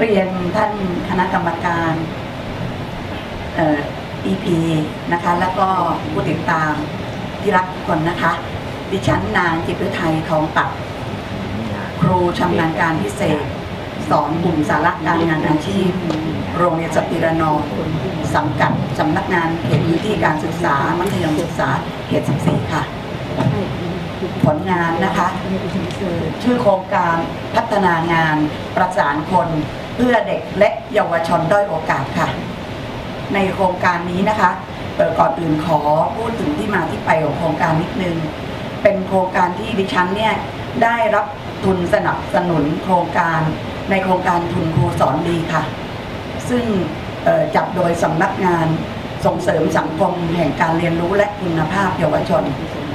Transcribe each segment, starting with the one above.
เรียนท่านคณะกรรมการเอ่อ EP นะคะ แล้วก็ผู้ติดตามที่รักทุกคนนะคะ ดิฉันนางจิตฤทัยทองปัก ครูชำนาญการพิเศษ สอนกลุ่มสาระการงานอาชีพ โรงเรียนสตรีรนองสังกัดสำนักงานเขตพื้นที่การศึกษา มัธยมศึกษาเขต14ค่ะ ผลงานนะคะ ชื่อโครงการพัฒนางานประสานคน เพื่อเด็กและเยาวชนด้อยโอกาสค่ะ ในโครงการนี้นะคะก่อนอื่นขอพูดถึงที่มาที่ไปของโครงการนิดนึง เป็นโครงการที่ดิฉันเนี่ยได้รับทุนสนับสนุนโครงการในโครงการทุนครูสอนดีค่ะ ซึ่งจัดโดยสำนักงานส่งเสริมสังคมแห่งการเรียนรู้และคุณภาพเยาวชน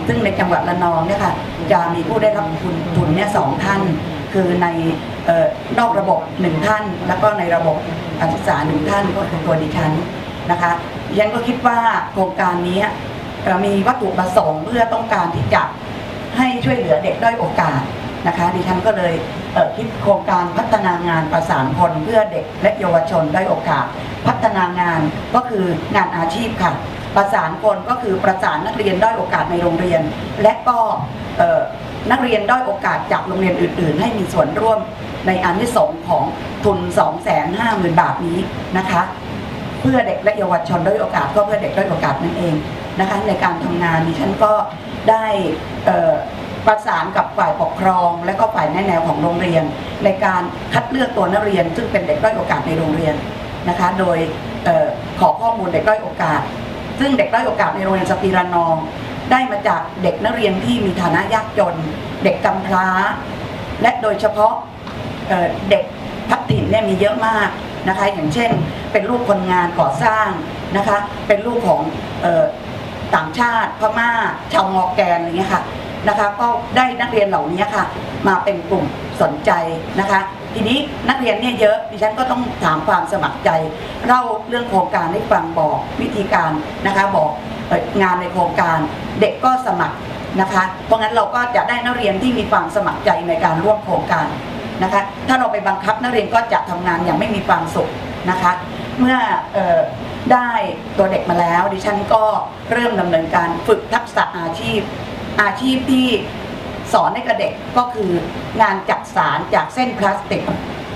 ซึ่งในจังหวัดระนองเนี่ยค่ะจะมีผู้ได้รับทุนทุนเนี่ยสองท่าน คือใน นอกระบบหนึ่งท่าน แล้วก็ในระบบการศึกษาหนึ่งท่านก็คือตัวดิฉันนะคะดิฉันก็คิดว่าโครงการนี้เอ่อมีวัตถุประสงค์เพื่อต้องการที่จะให้ช่วยเหลือเด็กด้อยโอกาสนะคะดิฉันก็เลยเคิดโครงการพัฒนางานประสานคนเพื่อเด็กและเยาวชนด้อยโอกาส พัฒนางานก็คืองานอาชีพค่ะ ประสานคนก็คือประสานนักเรียนด้อยโอกาสในโรงเรียน และก็นักเรียนด้อยโอกาสจากโรงเรียนอื่น ๆ ให้มีส่วนร่วม ในอานิสงส์ของทุน 250,000 บาทนี้นะคะ เพื่อเด็กและเยาวชนด้อยโอกาสก็เพื่อเด็กด้อยโอกาสนั่นเองนะคะในการทำงานดิฉันก็ได้ประสานกับฝ่ายปกครอง และก็ฝ่ายแนแนวของโรงเรียน ในการคัดเลือกตัวนักเรียน ซึ่งเป็นเด็กด้อยโอกาสในโรงเรียนนะคะ โดยออขอข้อมูลเด็กด้อยโอกาส ซึ่งเด็กด้อยโอกาสในโรงเรียนสตีระนอง ได้มาจากเด็กนักเรียนที่มีฐานะยากจน เด็กกำพร้า และโดยเฉพาะ เด็กพัฒถิ่นเนี่ยมีเยอะมากนะคะอย่างเช่น เป็นลูกคนงานก่อสร้างนะคะเป็นลูกของออต่างชาติพม่าชาวมอแกนอะไรเงี้ยค่ะนะคะก็ได้นักเรียนเหล่านี้ค่ะ มาเป็นกลุ่มสนใจนะคะ ทีนี้นักเรียนเนี่ยเยอะดิฉันก็ต้องถามความสมัครใจเล่าเรื่องโครงการให้ฟังบอกวิธีการนะคะบอกงานในโครงการเด็กก็สมัครนะคะ เพราะงั้นเราก็จะได้นักเรียนที่มีความสมัครใจในการร่วมโครงการ นะคะ ถ้าเราไปบังคับนักเรียนก็จะทำงานอย่างไม่มีความสุขนะคะ เมื่อเออได้ตัวเด็กมาแล้ว ดิฉันก็เริ่มดำเนินการฝึกทักษะอาชีพ อาชีพที่สอนให้กับเด็กก็คืองานจักสารจากเส้นพลาสติก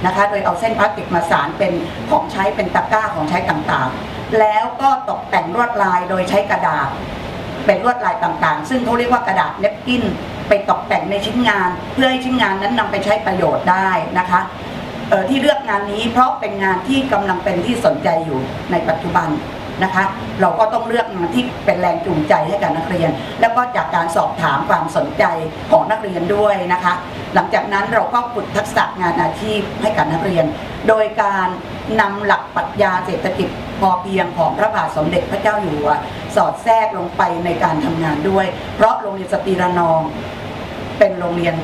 นะคะ โดยเอาเส้นพลาสติกมาสารเป็นของใช้เป็นตะกร้าของใช้ต่างๆ แล้วก็ตกแต่งลวดลายโดยใช้กระดาษ เป็นลวดลายต่างๆ ซึ่งเขาเรียกว่ากระดาษเนปกิน ไปตกแต่งในชิ้นงาน เพื่อให้ชิ้นงานนั้นนำไปใช้ประโยชน์ได้นะคะที่เลือกงานนี้เพราะเป็นงานที่กำลังเป็นที่สนใจอยู่ในปัจจุบัน นะคะ เราก็ต้องเลือกงานที่เป็นแรงจูงใจให้กับนักเรียน แล้วก็จากการสอบถามความสนใจของนักเรียนด้วยนะคะ หลังจากนั้นเราก็ฝึกทักษะงานอาชีพให้กับนักเรียน โดยการนำหลักปรัชญาเศรษฐกิจพอเพียงของพระบาทสมเด็จพระเจ้าอยู่หัวสอดแทรกลงไปในการทำงานด้วย เพราะโรงเรียนสตรีระนอง เป็นโรงเรียน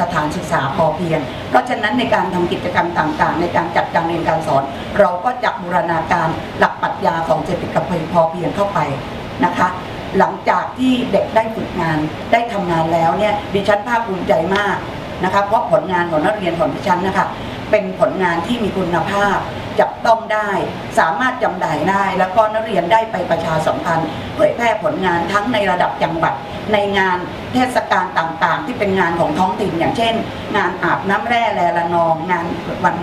สถานศึกษาพอเพียง เพราะฉะนั้นในการทำกิจกรรมต่างๆ ในการจัดการเรียนการสอน เราก็จะบูรณาการหลัก ปรัชญาของเศรษฐกิจพอเพียงเข้าไปนะคะ หลังจากที่เด็กได้ฝึกงานได้ทำงานแล้วเนี่ยดิฉันภาคภูมิใจมากนะคะเพราะผลงานของนักเรียนของดิฉันนะคะเป็นผลงานที่มีคุณภาพจับต้องได้สามารถจำหน่ายได้ แล้วก็นักเรียนได้ไปประชาสัมพันธ์เผยแพร่ผลงานทั้งในระดับจังหวัด ในงานเทศกาลต่างๆ ที่เป็นงานของท้องถิ่นอย่างเช่น งานอาบน้ำแร่แลละนอง งานวัน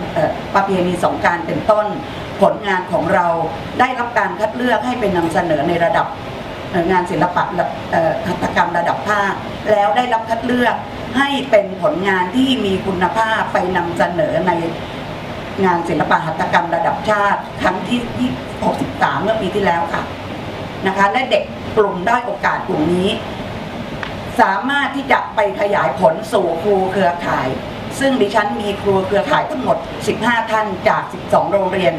ประเพณีสงการเป็นต้น ผลงานของเราได้รับการคัดเลือกให้เป็นนำเสนอในระดับงานศิลปะหัตถกรรมระดับภาค แล้วได้รับคัดเลือกให้เป็นผลงานที่มีคุณภาพไปนำเสนอในงานศิลปะหัตถกรรมระดับชาติ ครั้งที่ที่63 เมื่อปีที่แล้วค่ะนะคะและเด็กกลุ่มด้อยโอกาสกลุ่มนี้ สามารถที่จะไปขยายผลสู่ครูเครือข่าย ซึ่งดิฉันมีครูเครือข่ายทั้งหมด 15 ท่านจาก 12 โรงเรียน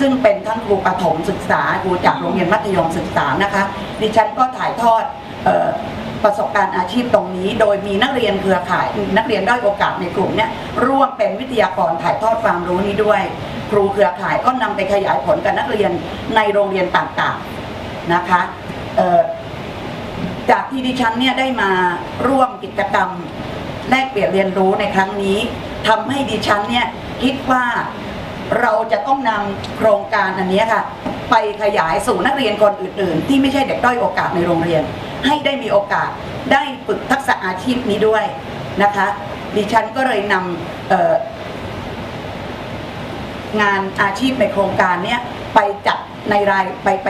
ซึ่งเป็นทั้งครูประถมศึกษาครูจากโรงเรียนมัธยมศึกษานะคะ ดิฉันก็ถ่ายทอดออประสบการณ์อาชีพตรงนี้ โดยมีนักเรียนเครือข่ายนักเรียนด้อยโอกาสในกลุ่มเนี้ยร่วมเป็นวิทยากรถ่ายทอดความรู้นี้ด้วย ครูเครือข่ายก็นำไปขยายผลกับนักเรียนในโรงเรียนต่างๆนะคะจากที่ดิฉันเนี่ยได้มาร่วมกิจกรรมแลกเปลี่ยนเรียนรู้ในครั้งนี้ทำให้ดิฉันเนี่ยคิดว่า เราจะต้องนำโครงการอันเนี้ยค่ะ ไปขยายสู่นักเรียนคนอื่น ๆ ที่ไม่ใช่เด็กด้อยโอกาสในโรงเรียน ให้ได้มีโอกาสได้ฝึกทักษะอาชีพนี้ด้วยนะคะ ดิฉันก็เลยนำเอ่องานอาชีพในโครงการเนี้ยไปจัดในรายไปไป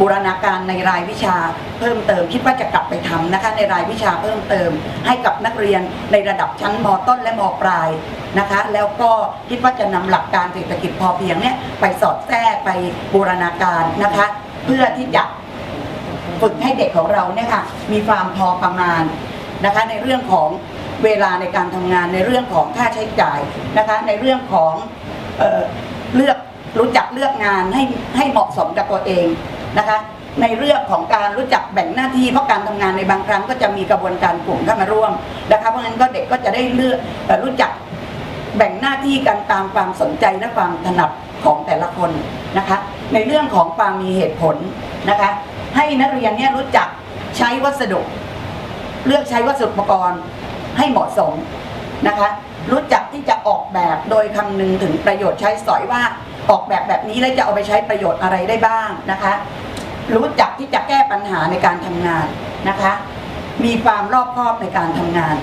บูรณาการในรายวิชาเพิ่มเติมคิดว่าจะกลับไปทำนะคะในรายวิชาเพิ่มเติม ให้กับนักเรียนในระดับชั้นมต้นและมปลายนะคะ แล้วก็คิดว่าจะนำหลักการเศรษฐกิจพอเพียงเนี่ยไปสอดแทรกไปบูรณาการนะคะ เพื่อที่จะฝึกให้เด็กของเราเนี่ยค่ะมีความพอประมาณนะคะ ในเรื่องของเวลาในการทำงานในเรื่องของค่าใช้จ่ายนะคะ ในเรื่องของเออเลือกรู้จักเลือกงานให้ให้เหมาะสมกับตัวเอง นะคะ ในเรื่องของการรู้จักแบ่งหน้าที่เพราะการทำงานในบางครั้งก็จะมีกระบวนการกลุ่มเข้ามาร่วมนะคะเพราะฉะนั้นก็เด็กก็จะได้เลือกเอ่อรู้จักแบ่งหน้าที่กันตามความสนใจและความถนัดของแต่ละคนนะคะ ในเรื่องของความมีเหตุผลนะคะ ให้นักเรียนเนี่ยรู้จักใช้วัสดุ เลือกใช้วัสดุอุปกรณ์ให้เหมาะสมนะคะ รู้จักที่จะออกแบบโดยคำนึงถึงประโยชน์ใช้สอยว่า ออกแบบแบบนี้แล้วจะเอาไปใช้ประโยชน์อะไรได้บ้างนะคะ รู้จักที่จะแก้ปัญหาในการทำงานนะคะ มีความรอบคอบในการทำงาน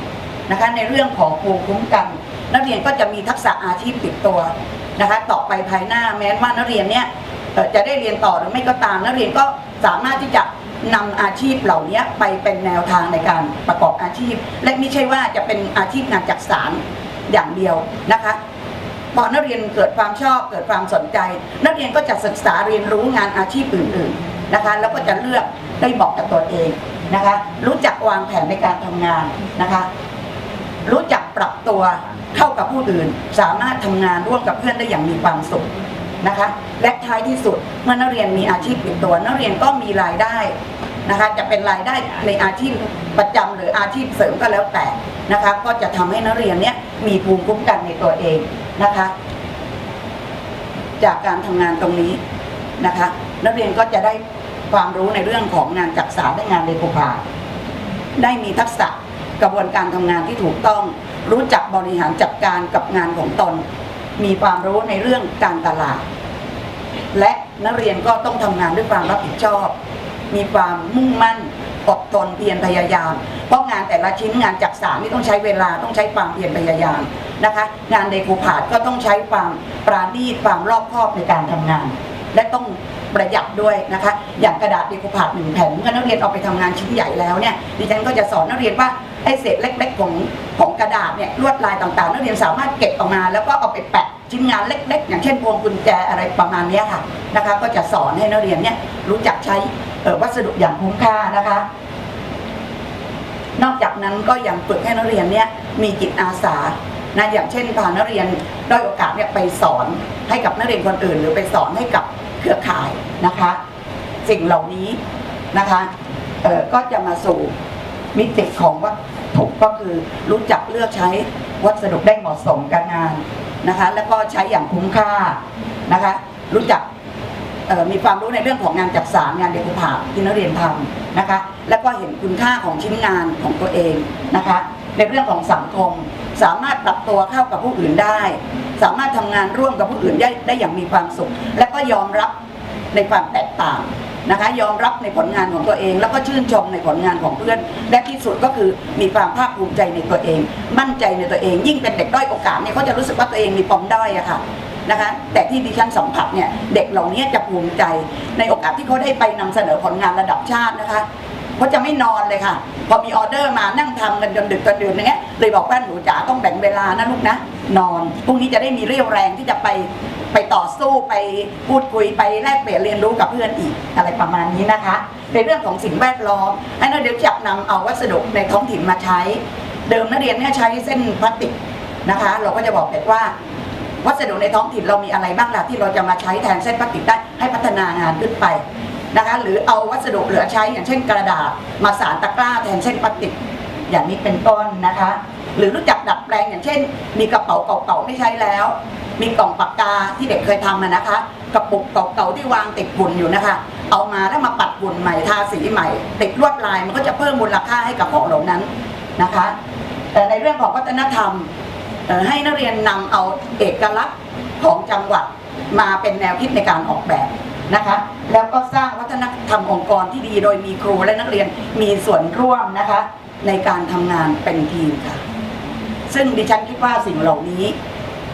นะคะ ในเรื่องของภูมิคุ้มกัน นักเรียนก็จะมีทักษะอาชีพติดตัวนะคะ ต่อไปภายหน้าแม้ว่านักเรียนเนี่ยจะได้เรียนต่อหรือไม่ก็ตาม นักเรียนก็สามารถที่จะนำอาชีพเหล่านี้ไปเป็นแนวทางในการประกอบอาชีพ และไม่ใช่ว่าจะเป็นอาชีพงานจักสารอย่างเดียวนะคะ พอนักเรียนเกิดความชอบเกิดความสนใจ นักเรียนก็จะศึกษาเรียนรู้งานอาชีพอื่นๆนะคะ แล้วก็จะเลือกได้เหมาะกับตัวเองนะคะ รู้จักวางแผนในการทำงานนะคะ รู้จักปรับตัวเข้ากับผู้อื่น สามารถทำงานร่วมกับเพื่อนได้อย่างมีความสุขนะคะและท้ายที่สุดเมื่อนักเรียนมีอาชีพติดตัวนักเรียนก็มีรายได้นะคะจะเป็นรายได้ในอาชีพประจำหรืออาชีพเสริมก็แล้วแต่นะคะก็จะทำให้นักเรียนเนี้ยมีภูมิคุ้มกันในตัวเอง นะคะ จากการทำงานตรงนี้นะคะ นักเรียนก็จะได้ความรู้ในเรื่องของงานจักษาและงานเลโคพาได้มีทักษะกระบวนการทำงานที่ถูกต้อง รู้จักบริหารจัดการกับงานของตน มีความรู้ในเรื่องการตลาด และนักเรียนก็ต้องทำงานด้วยความรับผิดชอบ มีความมุ่งมั่น อดทนเพียรพยายาม เพราะงานแต่ละชิ้นงานจักษานนี่ต้องใช้เวลาต้องใช้ความเพียรพยายามนะคะ งานเดโคพาดก็ต้องใช้ความปราณีตความรอบคอบในการทำงาน และต้องประหยัดด้วยนะคะ อย่างกระดาษเดโคพาดหนึ่งแผ่นเมื่อนักเรียนเอาไปทำงานชิ้นใหญ่แล้วเนี่ยดิฉันก็จะสอนนักเรียนว่าไอ้เศษเล็กๆของของกระดาษเนี่ยลวดลายต่างๆ นักเรียนสามารถเก็บออกมา แล้วก็เอาไปแปะชิ้นงานเล็ก ๆ อย่างเช่นพวงกุญแจอะไรประมาณนี้ค่ะนะคะ ก็จะสอนให้นักเรียนเนี่ยรู้จักใช้ วัสดุอย่างคุ้มค่านะคะ นอกจากนั้นก็ยังฝึกให้นักเรียนเนี่ยมีจิตอาสานะอย่างเช่นพานักเรียนด้อยโอกาสเนี่ยไปสอนให้กับนักเรียนคนอื่น หรือไปสอนให้กับเครือข่ายนะคะ สิ่งเหล่านี้นะคะก็จะมาสู่มิติของวัตถุก็คือรู้จักเลือกใช้วัสดุได้เหมาะสมกับงานนะคะ แล้วก็ใช้อย่างคุ้มค่านะคะ รู้จัก มีความรู้ในเรื่องของงานจักสารงานเดโคผาที่นักเรียนทำนะคะ แล้วก็เห็นคุณค่าของชิ้นงานของตัวเองนะคะ ในเรื่องของสังคม สามารถปรับตัวเข้ากับผู้อื่นได้ สามารถทำงานร่วมกับผู้อื่นได้ได้อย่างมีความสุข และก็ยอมรับในความแตกต่างนะคะยอมรับในผลงานของตัวเอง แล้วก็ชื่นชมในผลงานของเพื่อน และที่สุดก็คือมีความภาคภูมิใจในตัวเอง มั่นใจในตัวเอง ยิ่งเป็นเด็กด้อยโอกาสเนี่ยเขาจะรู้สึกว่าตัวเองมีปมด้อยอะค่ะ นะคะแต่ที่ดิฉันสัมผัสเนี่ยเด็กเหล่านี้จะภูมิใจในโอกาสที่เขาได้ไปนำเสนอผลงานระดับชาตินะคะเขาจะไม่นอนเลยค่ะ พอมีออเดอร์มานั่งทำกันจนดึกจนดื่นอย่างเงี้ยเลยบอกว่าหนูจ๋าต้องแบ่งเวลานะลูกนะนอนพรุ่งนี้จะได้มีเรี่ยวแรงที่จะไปไปต่อสู้ไปพูดคุยไปแลกเปลี่ยนเรียนรู้กับเพื่อนอีกอะไรประมาณนี้นะคะ ในเรื่องของสิ่งแวดล้อมให้นักเรียนจับนำเอาวัสดุในท้องถิ่นมาใช้ เดิมนักเรียนเนี่ยใช้เส้นพลาสติกนะคะ เราก็จะบอกเด็กว่า วัสดุในท้องถิ่นเรามีอะไรบ้างล่ะที่เราจะมาใช้แทนเส้นพลาสติกได้ให้พัฒนางานขึ้นไปนะคะหรือเอาวัสดุเหลือใช้อย่างเช่นกระดาษ มาสานตะกร้าแทนเส้นพลาสติก อย่างนี้เป็นต้นนะคะ หรือรู้จักดัดแปลงอย่างเช่น มีกระเป๋าเก่าๆไม่ใช้แล้ว มีกล่องปากกาที่เด็กเคยทำมานะคะ กระปุกเก่าๆที่วางติดฝุ่นอยู่นะคะ เอามาแล้วมาปัดฝุ่นใหม่ทาสีใหม่ ติดลวดลายมันก็จะเพิ่มมูลค่าให้กับของเหล่านั้นนะคะ แต่ในเรื่องของวัฒนธรรม ให้นักเรียนนำเอาเอกลักษณ์ของจังหวัดมาเป็นแนวคิดในการออกแบบนะคะ แล้วก็สร้างวัฒนธรรมองค์กรที่ดีโดยมีครูและนักเรียนมีส่วนร่วมนะคะ ในการทำงานเป็นทีมค่ะ ซึ่งดิฉันคิดว่าสิ่งเหล่านี้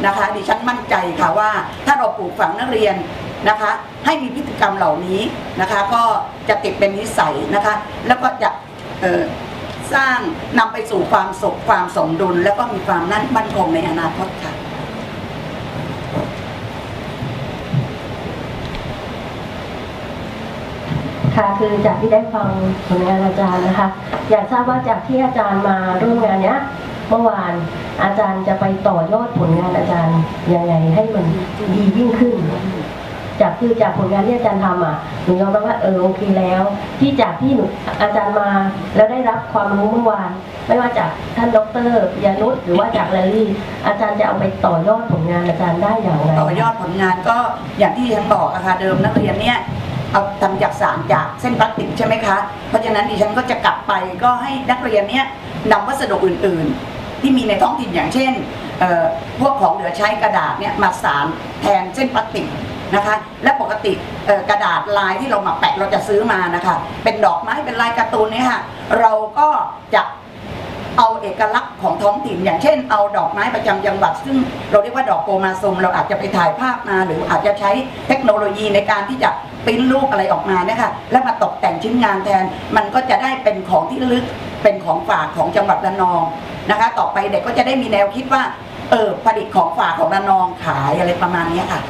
นะคะ ดิฉันมั่นใจค่ะว่าถ้าเราปลูกฝังนักเรียนนะคะ ให้มีพฤติกรรมเหล่านี้นะคะ ก็จะติดเป็นนิสัยนะคะ แล้วก็จะ สร้างนำไปสู่ความสุขความสมดุล แล้วก็มีความนั่นมั่นคงในอนาคตค่ะ ค่ะคือจากที่ได้ฟังผลงานอาจารย์นะคะ อยากทราบว่าจากที่อาจารย์มาร่วมงานเนี้ยเมื่อวานอาจารย์จะไปต่อยอดผลงานอาจารย์ยังไงให้มันดียิ่งขึ้น จากคือจากผลงานที่อาจารย์ทำอะหนูยอมรับว่าเออโอเคแล้ว ที่จากที่หนูอาจารย์มาแล้วได้รับความรู้เมื่อวานไม่ว่าจากท่านดรยานุชหรือว่าจากแลลี่ อาจารย์จะเอาไปต่อยอดผลงานอาจารย์ได้อย่างไรต่อยอดผลงานก็อย่างที่ฉันบอกอะค่ะเดิมนักเรียนเนี่ยเอาทำจากสารจากเส้นพลาสติกใช่ไหมคะ เพราะฉะนั้นดิฉันก็จะกลับไปก็ให้นักเรียนเนี่ยนำวัสดุอื่น ๆ ที่มีในท้องถิ่นอย่างเช่นเอ่อพวกของเหลือใช้กระดาษเนี่ยมาสารแทนเส้นพลาสติก นะคะ และปกติกระดาษลายที่เรามาแปะเราจะซื้อมานะคะ เป็นดอกไม้เป็นลายการ์ตูนเนี่ยค่ะเราก็จะเอาเอกลักษณ์ของท้องถิ่น อย่างเช่น เอาดอกไม้ประจำจังหวัด ซึ่งเราเรียกว่าดอกโกมาซุมเราอาจจะไปถ่ายภาพมา หรืออาจจะใช้เทคโนโลยีในการที่จะปริ้นรูปอะไรออกมาเนี่ยค่ะแล้วมาตกแต่งชิ้นงานแทน มันก็จะได้เป็นของที่ลึกเป็นของฝากของจังหวัดระนองนะคะ ต่อไปเด็กก็จะได้มีแนวคิดว่าเออผลิตของฝากของระนองขายอะไรประมาณนี้ค่ะ